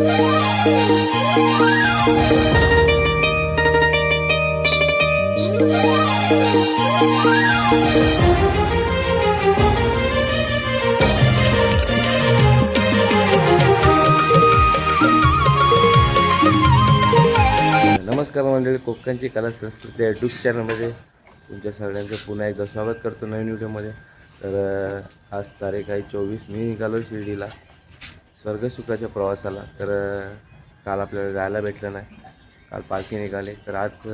नमस्कार मंडळी कोकणची कला संस्कृती यूट्यूब चॅनलमध्ये तुमच्या सगळ्यांचं पुन्हा एकदा स्वागत करतो नवीन व्हिडिओमध्ये तर आज तारीख आहे चोवीस मी निघालो शिर्डीला. स्वर्गसुखाच्या प्रवासाला. तर काल आपल्याला जायला भेटलं नाही. काल पालखी निघाले. तर आज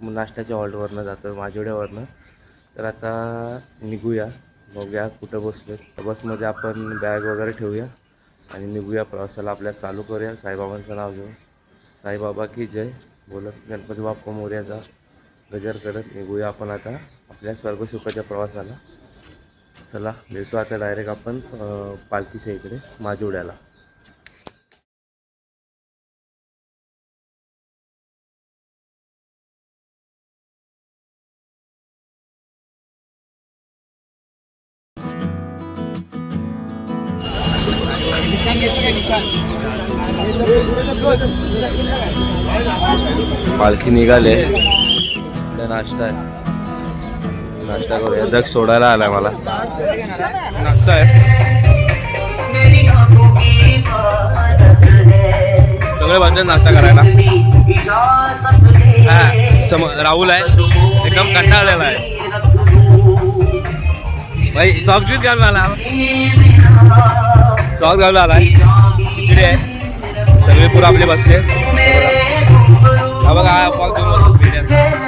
मग नाश्त्याच्या हॉल्टवरनं जातो माझेवड्यावरनं तर आता निघूया. बघूया कुठं बसलो बसमध्ये आपण बॅग वगैरे ठेवूया आणि निघूया प्रवासाला. आपल्या चालू करूया. साईबाबांचं नाव घेऊन. साईबाबा की जय. बोलत गणपती बाप्पा मोर्याचा गजर करत निघूया आपण आता आपल्या स्वर्गसुखाच्या प्रवासाला. चला भेटू आता डायरेक्ट आपण पालखीच्या इकडे माजिवड्याला पालखी निघाले. नाश्ता आहे. नाश्ता करूया. दग सोडायला आलाय मला. नाश्ता आहे. सगळे बसले नाश्ता करायला. हा सम राहुल आहे. एकदम कंटाळलेला आहे. भाई सॉक्स बीच घालून आला. सॉक्स घालून आला. खिचडी आहे. सगळे पूर आपले बसले. हा बघा हा घेऊन बसतो पिढ्यात.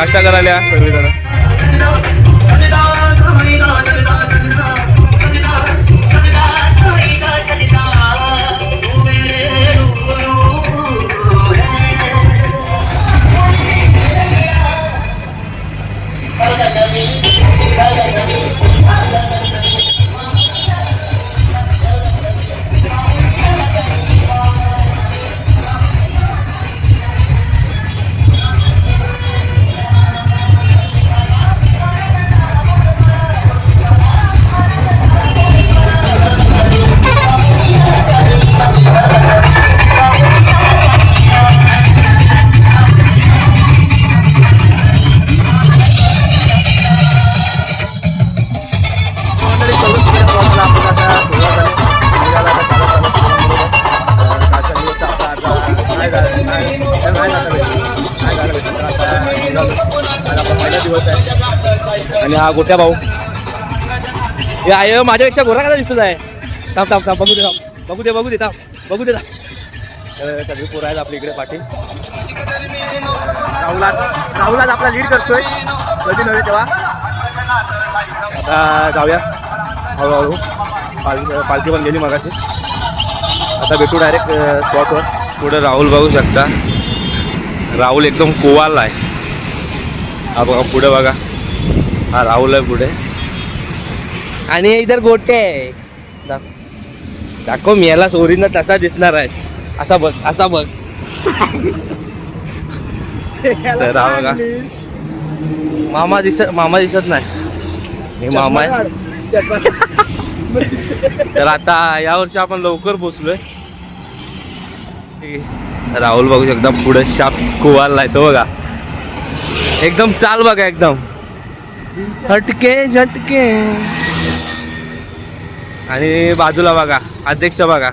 नाश्ता करायला आणि हा गोट्या भाऊ. हे आहे माझ्यापेक्षा गोरा कसा दिसत आहे? थांब थांब थांब बघू दे थांब. बघू दे बघू दे थांब. बघू दे सगळी पोरं आहेत आपल्या इकडे पाठी. राहुलात राहुलात आपला लीड करतोय. कधी नव्हे तेव्हा. आता जाऊया. हळूहळू पालखी पालखी पण गेली मगाशी. आता भेटू डायरेक्ट स्पॉटवर पुढे राहुल बघू शकता. राहुल एकदम कोवाला आहे. हा बघा पुढे बघा. हा राहुल आहे पुढे. आणि इधर गोटे. आहे दाख- दाखव मी याला चोरीनं तसा दिसणार आहे. असा बघ असा बघ. तर हा बघा. मामा दिसत मामा दिसत नाही. हे मामा आहे. तर आता या वर्षी आपण लवकर पोचलोय. राहुल बघू शकता पुढे शाप कुवाला तो बघा. एकदम चाल बघा एकदम. हटके झटके. आणि बाजूला बघा अध्यक्ष बघा.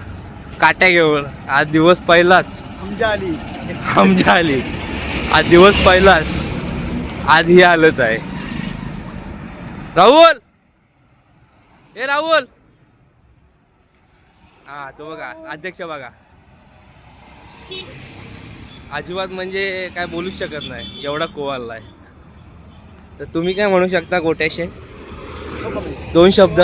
काट्या घेऊन. आज दिवस पहिलाच. आमच्या आली. आज दिवस पहिलाच. आज ही हालत आहे. राहुल! हे राहुल! हा तो बघा अध्यक्ष बघा. अजिबात म्हणजे काय बोलूच शकत नाही एवढा कोवाला आहे तर तुम्ही काय म्हणू शकता गोट्याशे दोन शब्द.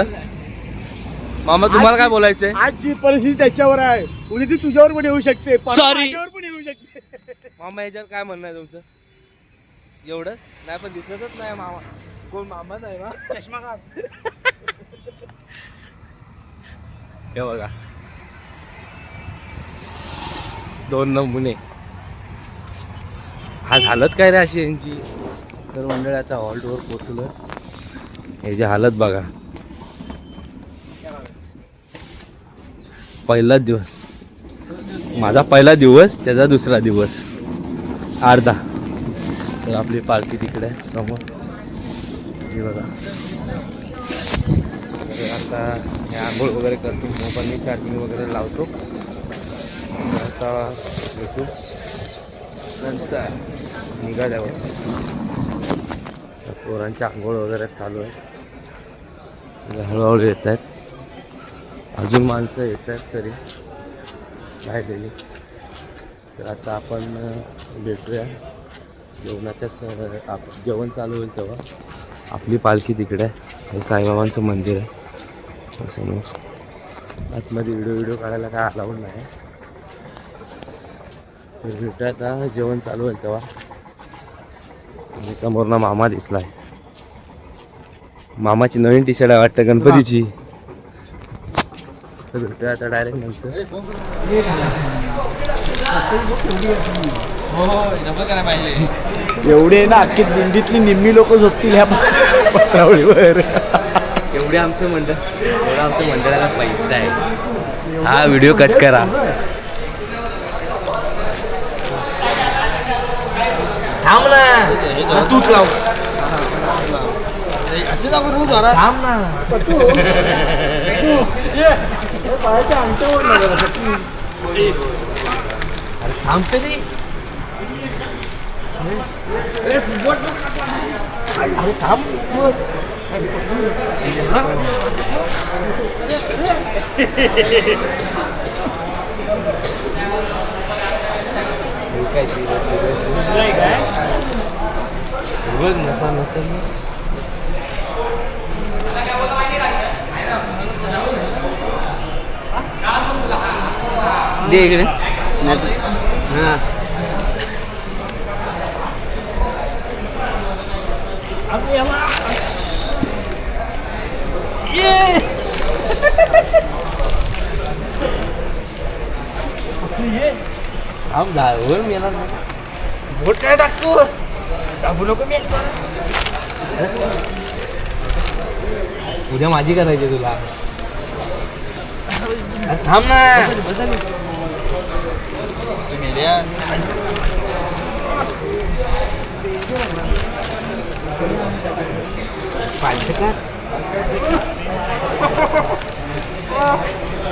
मामा तुम्हाला काय बोलायचंय? आजची परिस्थिती त्याच्यावर आहे. उद्या ती तुझ्यावर पण येऊ शकते. परवा Sorry. माझ्यावर पण येऊ शकते. मामा याच्यावर काय म्हणणं आहे तुमचं? एवढंच? नाही पण दिसतच नाही मामा. कोण मामा नाही ना? चष्मा काढ हे बघा. दोन नमुने. आज हालत काय रे अशी यांची? तर मंडळ आता हॉल्टवर पोचलो ह्याची हालत बघा. पहिलाच दिवस. माझा पहिला दिवस त्याचा दुसरा दिवस. अर्धा. तर आपली पालखी तिकडे आहे समोर. हे बघा. आता हे आंघोळ वगैरे करतो मोबाईलने चार्जिंग वगैरे लावतो. आता भेटू नंतर? निघाल्यावर. पोरांची आंघोळ वगैरे चालू आहे हळूहळू येत आहेत. अजून माणसं येत आहेत तरी. राहिलेली. तर आता आपण भेटूया. जेवणाच्या स आप जेवण चालू होईल तेव्हा. आपली पालखी तिकडे आहे. हे साईबाबांचं मंदिर आहे. समोर आतमध्ये व्हिडिओ व्हिडिओ काढायला काय अलाउड नाही तर भेटूया आता जेवण चालू होईल तेव्हा. आणि समोरनं मामा दिसलाय. मामाची नवीन टी शर्ट आहे वाटतं गणपतीची. तर भेटूया आता डायरेक्ट नंतर एवढे ना अख्खी दिंडीतली निम्मी लोक झोपतील ह्या पत्रावळीवर. एवढे आमचं मंडळ एवढं आमच्या मंडळाला पैसा आहे. हा व्हिडिओ कट करा. थांब ना तूच लाव असे लागू रोज जोरात थांब ना पायाच्या अंगठ्यावर ना जरा चटणी. थांब तरी अरे थांब मग. बघ नसा नसेल दे इकडे. हां. थांब दहावर मेला बोट काय टाकतो दाबू नको मी उद्या माझी करायची तुला थांब ना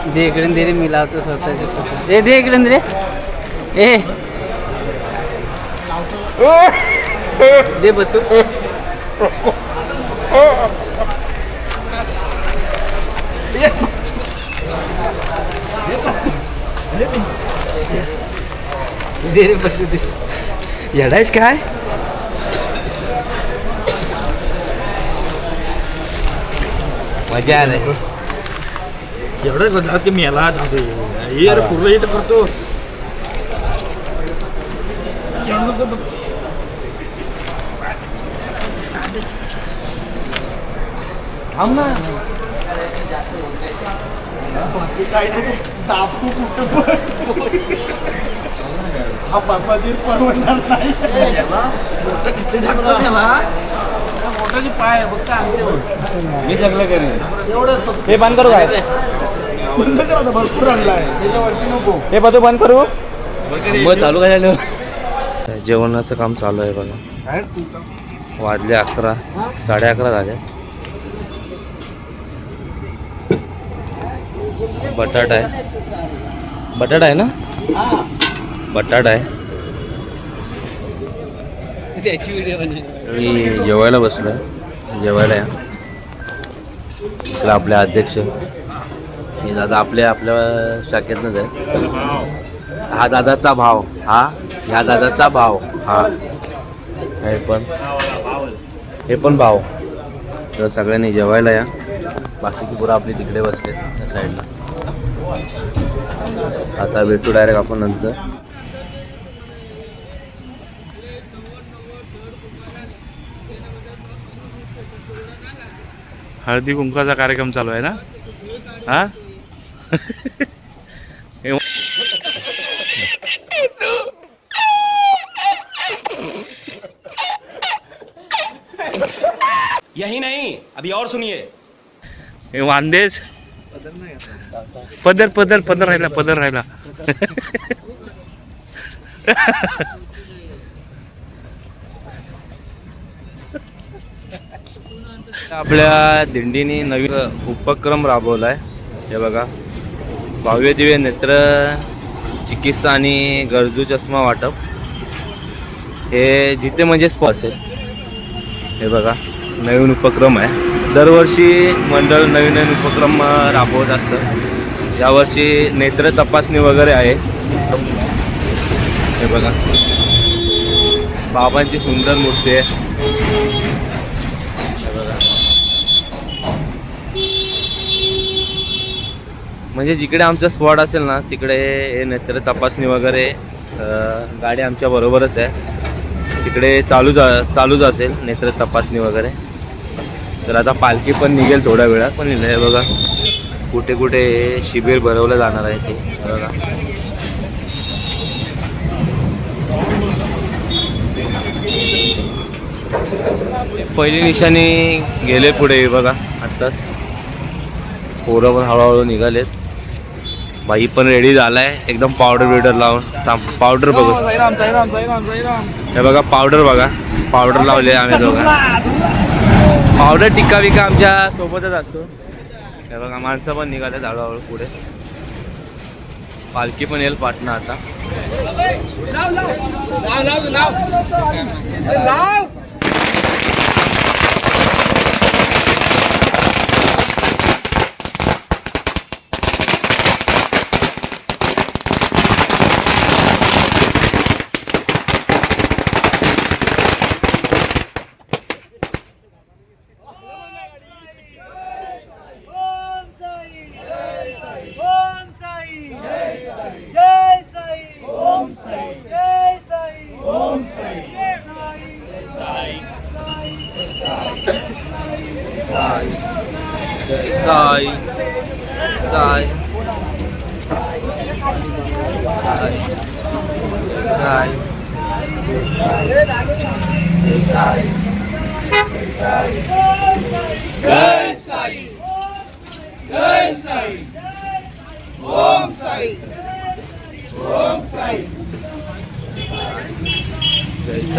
दे इकडे दे रे मी लावतो स्वतः दे दे इकडे रे ए. दे बतू दे रे बतू दे. येडायस काय? मजा आली एवढं गोंधळात की मेला दाबू हे पूर्ण हिट करतो. थांब ना काय नाही ते दाबू कुठं पण. हा परवडणार नाही मोठाची पाय बघ का मी सगळं करेन. एवढंच. हे बंद करू काय? बंद करा आता, भरपूर आणलाय. त्याच्यावरती नको. हे बघ बंद करू? मग चालू काय झालं जेवणाचं काम चालू आहे बघा. वाजले अकरा साडे अकरा झाले. बटाटा आहे. बटाटा आहे ना? बटाटा आहे. मी जेवायला बसलोय. जेवायला या. इकडे आपले अध्यक्ष. हे दादा आपल्या आपल्या शाखेतनंच आहे. हा दादाचा भाव. हा ह्या दादाचा भाव. हा. हे पण. हे पण भाव. तर सगळ्यांनी जेवायला या. बाकीची पुरं आपली तिकडे बसले त्या साईडला. आता भेटू डायरेक्ट आपण नंतर. हळदी कुंकाचा कार्यक्रम चालू आहे ना? हा? यही नहीं। अभी और सुनिए। वांदेच पदर पदर पदर राहिला पदर राहिला. आपल्या दिंडीने नवीन उपक्रम राबवला आहे हे बघा. भव्य दिव्य नेत्र चिकित्सा आणि गरजू चष्मा वाटप. हे जिथे म्हणजे स्पॉ असेल. हे बघा. नवीन उपक्रम आहे. दरवर्षी मंडळ नवीन नवीन उपक्रम राबवत असतं. यावर्षी नेत्र तपासणी वगैरे आहे. हे बघा. बाबांची सुंदर मूर्ती आहे. म्हणजे जिकडे आमचा स्पॉट असेल ना तिकडे हे नेत्र तपासणी वगैरे गाडी आमच्या बरोबरच आहे. तिकडे चालूच चालूच असेल नेत्र तपासणी वगैरे. तर आता पालखी पण निघेल थोड्या वेळात. पण हे बघा कुठे कुठे शिबिर भरवलं जाणार आहे ते. बघा. पहिली निशाणी गेले पुढे बघा आत्ताच. पोरं पण हळूहळू निघालेत. बाई पण रेडी झालाय. एकदम पावडर बिवडर लावून पावडर बघू. हे बघा पावडर बघा. पावडर लावले आम्ही दोघं. पावडर टिक्का विका आमच्या सोबतच असतो. हे बघा माणसं पण निघाले हळूहळू पुढे. पालखी पण येईल पाटणा आता.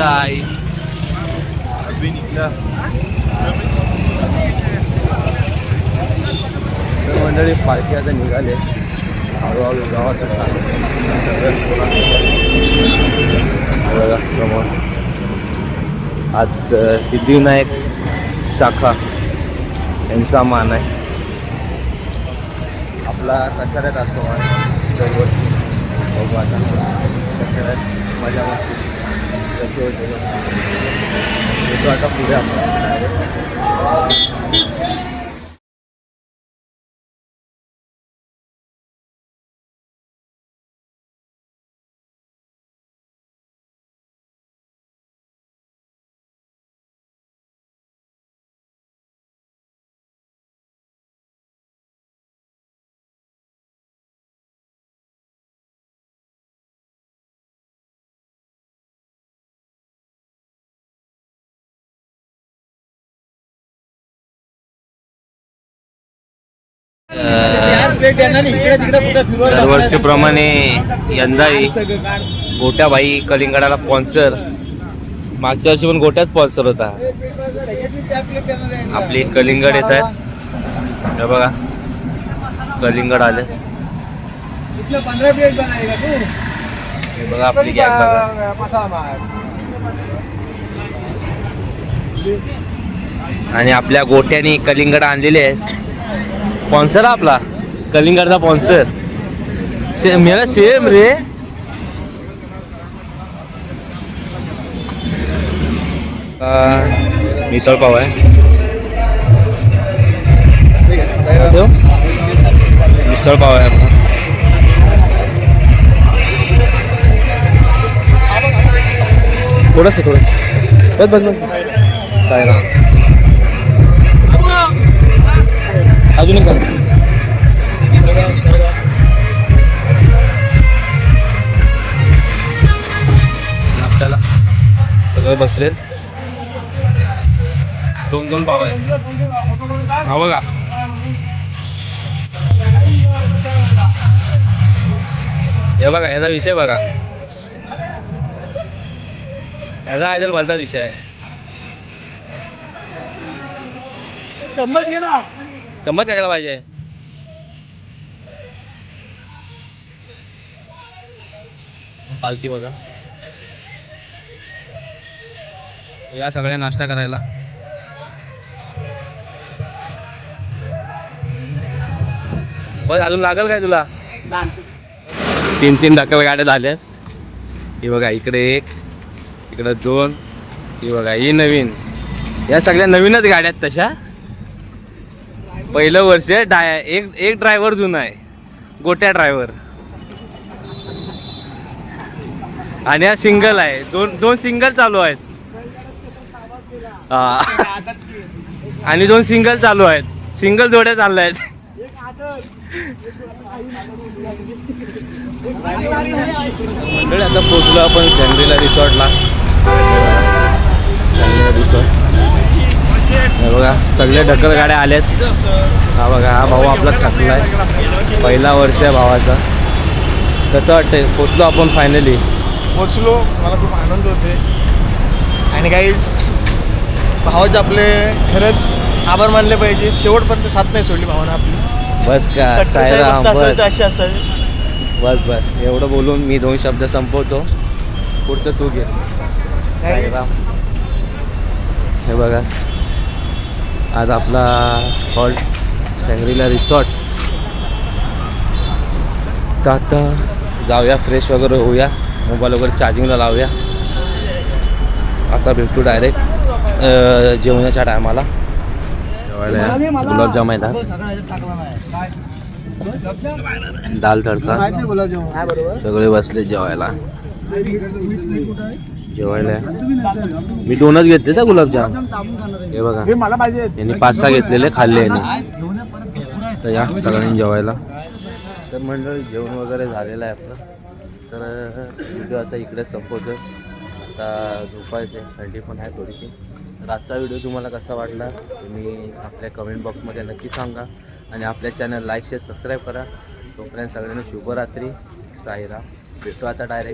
जय साई मंडळी पालखी आता निघाले. हळूहळू गावात आता. समोर. आज सिद्धिविनायक शाखा यांचा मान आहे. आपला कसाऱ्यात असतो मान. दरवर्षी. हो, बघू आता कसाऱ्यात मजा मस्ती. कशी होते येतो आता पुढे आपण दरवर्षीप्रमाणे यंदाही गोट्याबाई कलिंगडाला स्पॉन्सर मागच्या वर्षी पण गोट्यात स्पॉन्सर होता. आपली कलिंगड येत आहेत. हे बघा कलिंगड आले. हे बघा आपली गॅग बघा. आणि आपल्या गोट्यानी कलिंगड आणलेले आहेत. स्पॉन्सर आपला. कलिंगडचा स्पॉन्सर से मेरा सेम रे. मिसळ पाव आहे? मिसळ पाव आहे थोडंसं थोडं. बस बस बस. सायरा. अजून एक बसलेत दोन दोन पाव आहेत. हा बघा. हे बघा याचा विषय बघा. याचा आयदल भलताच विषय आहे. चम्मच घे काय पाहिजे. पालती बघा. या सगळ्या नाश्ता करायला. बस अजून लागल काय तुला? तीन तीन ढकल गाड्या झाल्यात. ही बघा इकडे एक इकडं दोन ही बघा ही नवीन. या सगळ्या नवीनच गाड्या आहेत तशा. पहिलं वर्ष डाय एक एक ड्रायव्हर जुना आहे. गोट्या ड्रायव्हर आणि हा सिंगल आहे. दोन दोन सिंगल चालू आहेत. आणि दोन सिंगल चालू आहेत. सिंगल जोड्या चालल्या आहेत. आता पोचलो आपण सॅन्ड्रीला रिसॉर्टला. हे बघा सगळे ढकल गाड्या आल्यात हा बघा हा भाऊ आपला आहे पहिला वर्ष आहे भावाचा. कसं वाटतंय? पोचलो आपण फायनली पोचलो मला खूप आनंद होते आणि काहीच भावाचे आपले खरंच आभार मानले पाहिजे. शेवटपर्यंत साथ नाही सोडली भावानं आपली. बस का? साईराम बस. असे असावे. बस बस. एवढं बोलून मी दोन शब्द संपवतो. पुढचं तू घे. साईराम हे बघा. आज आपला हॉल्ट शंगरीला रिसॉर्ट तर आता जाऊया फ्रेश वगैरे होऊया. मोबाईल वगैरे चार्जिंगला लावूया. आता भेटू डायरेक्ट जेवणाच्या टायमाला. गुलाबजाम आज. दाल तडका. सगळे बसले जेवायला. जेवायला मी दोनच घेतले ना गुलाबजाम. हे बघा. यांनी पाच सहा घेतलेले खाल्ले यांनी. तर या सगळ्यांनी जेवायला. तर मंडळी जेवण वगैरे झालेलं आहे आपलं. तर व्हिडिओ आता इकडे संपवतो आता झोपायचं आहे थंडी पण आहे थोडीशी. तर आजचा व्हिडिओ तुम्हाला कसा वाटला तुम्ही आपल्या कमेंट बॉक्समध्ये नक्की सांगा. आणि आपल्या चॅनल लाईक शेअर सबस्क्राईब करा. तोपर्यंत सगळ्यांना शुभरात्री. साईरा भेटू आता डायरेक्ट